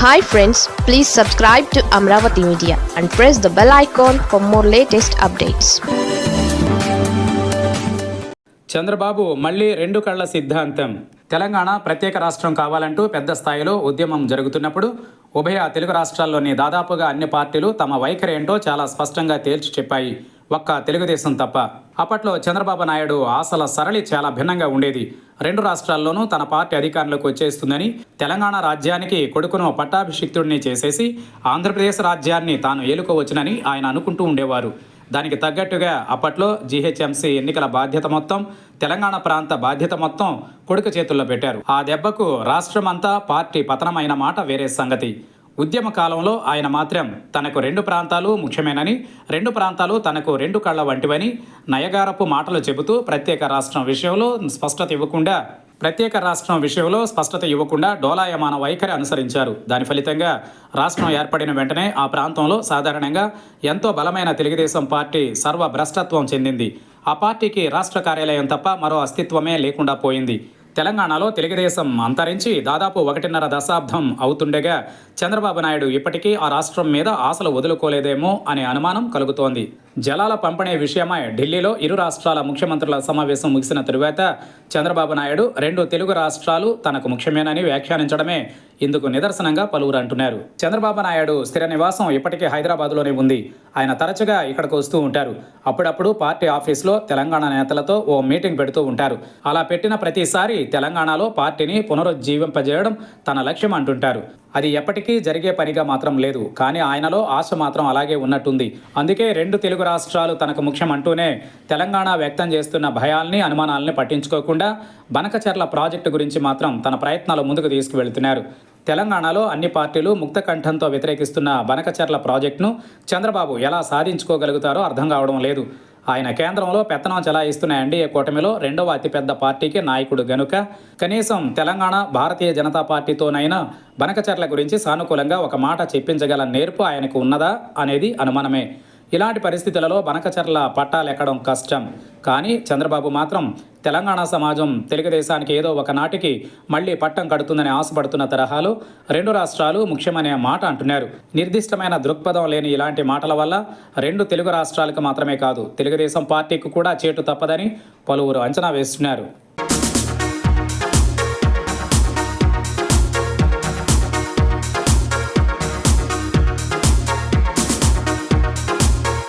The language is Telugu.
Hi friends please subscribe to Amaravati media and press the bell icon for more latest updates Chandrababu మళ్ళీ రెండు కళ్ళ సిద్ధాంతం. తెలంగాణ ప్రత్యేక రాష్ట్రం కావాలంటూ పెద్ద స్థాయిలో ఉద్యమం జరుగుతున్నప్పుడు ఉభయ తెలుగు రాష్ట్రాల్లోని దాదాపుగా అన్ని పార్టీలు తమ వైఖరి ఏంటో చాలా స్పష్టంగా తేల్చి చెప్పాయి. ఒక్క తెలుగుదేశం తప్ప. అప్పట్లో చంద్రబాబు నాయుడు ఆశల సరళి చాలా భిన్నంగా ఉండేది. రెండు రాష్ట్రాల్లోనూ తన పార్టీ అధికారంలోకి వచ్చేస్తుందని తెలంగాణ రాజ్యానికి కొడుకును పట్టాభిషిక్తుడిని చేసేసి ఆంధ్రప్రదేశ్ రాజ్యాన్ని తాను ఏలుకోవచ్చునని ఆయన అనుకుంటూ ఉండేవారు. దానికి తగ్గట్టుగా అప్పట్లో జీహెచ్ఎంసీ ఎన్నికల బాధ్యత మొత్తం తెలంగాణ ప్రాంత బాధ్యత మొత్తం కొడుకు చేతుల్లో పెట్టారు. ఆ దెబ్బకు రాష్ట్రమంతా పార్టీ పతనమైన మాట వేరే సంగతి. ఉద్యమ కాలంలో ఆయన మాత్రం తనకు రెండు ప్రాంతాలు ముఖ్యమేనని రెండు ప్రాంతాలు తనకు రెండు కళ్ళ వంటివని నయగారపు మాటలు చెబుతూ ప్రత్యేక రాష్ట్రం విషయంలో స్పష్టత ఇవ్వకుండా ప్రత్యేక రాష్ట్రం విషయంలో స్పష్టత ఇవ్వకుండా డోలాయమాన వైఖరి అనుసరించారు. దాని ఫలితంగా రాష్ట్రం ఏర్పడిన వెంటనే ఆ ప్రాంతంలో సాధారణంగా ఎంతో బలమైన తెలుగుదేశం పార్టీ సర్వ భ్రష్టత్వం చెందింది. ఆ పార్టీకి రాష్ట్ర కార్యాలయం తప్ప మరో అస్తిత్వమే లేకుండా పోయింది. తెలంగాణలో తెలుగుదేశం అంతరించి దాదాపు ఒకటిన్నర దశాబ్దం అవుతుండగా చంద్రబాబు నాయుడు ఇప్పటికీ ఆ రాష్ట్రం మీద ఆశలు వదులుకోలేదేమో అనే అనుమానం కలుగుతోంది. జలాల పంపిణీ విషయమై ఢిల్లీలో ఇరు రాష్ట్రాల ముఖ్యమంత్రుల సమావేశం ముగిసిన తరువాత చంద్రబాబు నాయుడు రెండు తెలుగు రాష్ట్రాలు తనకు ముఖ్యమేనని వ్యాఖ్యానించడమే ఇందుకు నిదర్శనంగా పలువురు అంటున్నారు చంద్రబాబు నాయుడు స్థిర నివాసం ఇప్పటికీ హైదరాబాద్లోనే ఉంది. ఆయన తరచుగా ఇక్కడికి వస్తూ ఉంటారు. అప్పుడప్పుడు పార్టీ ఆఫీస్లో తెలంగాణ నేతలతో ఓ మీటింగ్ పెడుతూ ఉంటారు. అలా పెట్టిన ప్రతిసారి తెలంగాణలో పార్టీని పునరుజ్జీవింపజేయడం తన లక్ష్యం అంటుంటారు. అది ఎప్పటికీ జరిగే పనిగా మాత్రం లేదు. కానీ ఆయనలో ఆశ మాత్రం అలాగే ఉన్నట్టుంది. అందుకే రెండు తెలుగు రాష్ట్రాలు తనకు ముఖ్యం అంటూనే తెలంగాణ వ్యక్తం చేస్తున్న భయాల్ని అనుమానాలని పట్టించుకోకుండా బనకచర్ల ప్రాజెక్టు గురించి మాత్రం తన ప్రయత్నాలు ముందుకు తీసుకువెళ్తున్నారు. తెలంగాణలో అన్ని పార్టీలు ముక్త కంఠంతో వ్యతిరేకిస్తున్న బనకచర్ల ప్రాజెక్టును చంద్రబాబు ఎలా సాధించుకోగలుగుతారో అర్థం కావడం లేదు. ఆయన కేంద్రంలో పెత్తనం చెలాయిస్తున్న ఎన్డీఏ కూటమిలో రెండవ అతిపెద్ద పార్టీకి నాయకుడు గనుక కనీసం తెలంగాణ భారతీయ జనతా పార్టీతోనైనా బనకచర్ల గురించి సానుకూలంగా ఒక మాట చెప్పించగల నేర్పు ఆయనకు ఉన్నదా అనేది అనుమానమే. ఇలాంటి పరిస్థితులలో బనకచర్ల పట్టాలెక్కడం కష్టం. కానీ చంద్రబాబు మాత్రం తెలంగాణ సమాజం తెలుగుదేశానికి ఏదో ఒక నాటికి మళ్ళీ పట్టం కడుతుందని ఆశపడుతున్న తరహాలో రెండు రాష్ట్రాలు ముఖ్యమనే మాట అంటున్నారు. నిర్దిష్టమైన దృక్పథం లేని ఇలాంటి మాటల వల్ల రెండు తెలుగు రాష్ట్రాలకు మాత్రమే కాదు తెలుగుదేశం పార్టీకి కూడా చేటు తప్పదని పలువురు అంచనా వేస్తున్నారు.